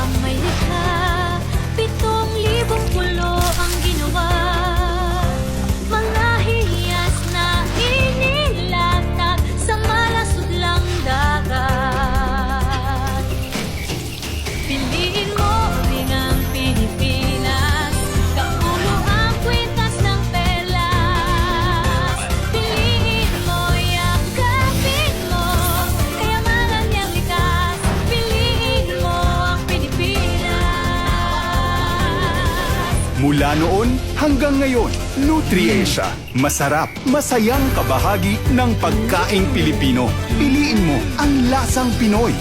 ang may Pitong libong pulo ang ginawa. Mga na inilatag Sa malasudlang dagat. Piliin Mula noon hanggang ngayon, Nutriesha. Masarap, masayang kabahagi ng pagkaing Pilipino. Piliin mo ang lasang Pinoy.